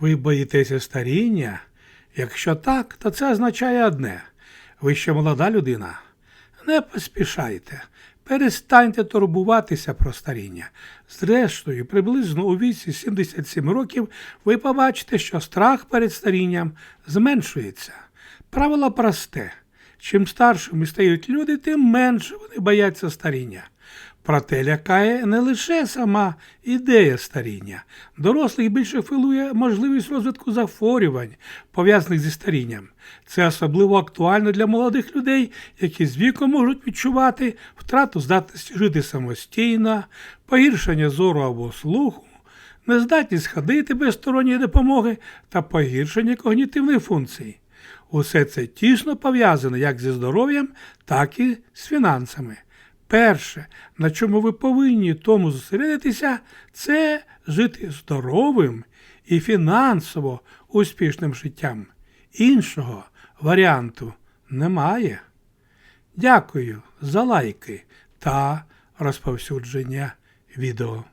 Ви боїтеся старіння? Якщо так, то це означає одне. Ви ще молода людина. Не поспішайте, перестаньте турбуватися про старіння. Зрештою, приблизно у віці 77 років ви побачите, що страх перед старінням зменшується. Правило просте. Чим старшими стають люди, тим менше вони бояться старіння. Проте лякає не лише сама ідея старіння. Дорослих більше хвилює можливість розвитку захворювань, пов'язаних зі старінням. Це особливо актуально для молодих людей, які з віком можуть відчувати втрату здатності жити самостійно, погіршення зору або слуху, нездатність ходити без сторонньої допомоги та погіршення когнітивних функцій. Усе це тісно пов'язано як зі здоров'ям, так і з фінансами. Перше, на чому ви повинні тому зосередитися, це жити здоровим і фінансово успішним життям. Іншого варіанту немає. Дякую за лайки та розповсюдження відео.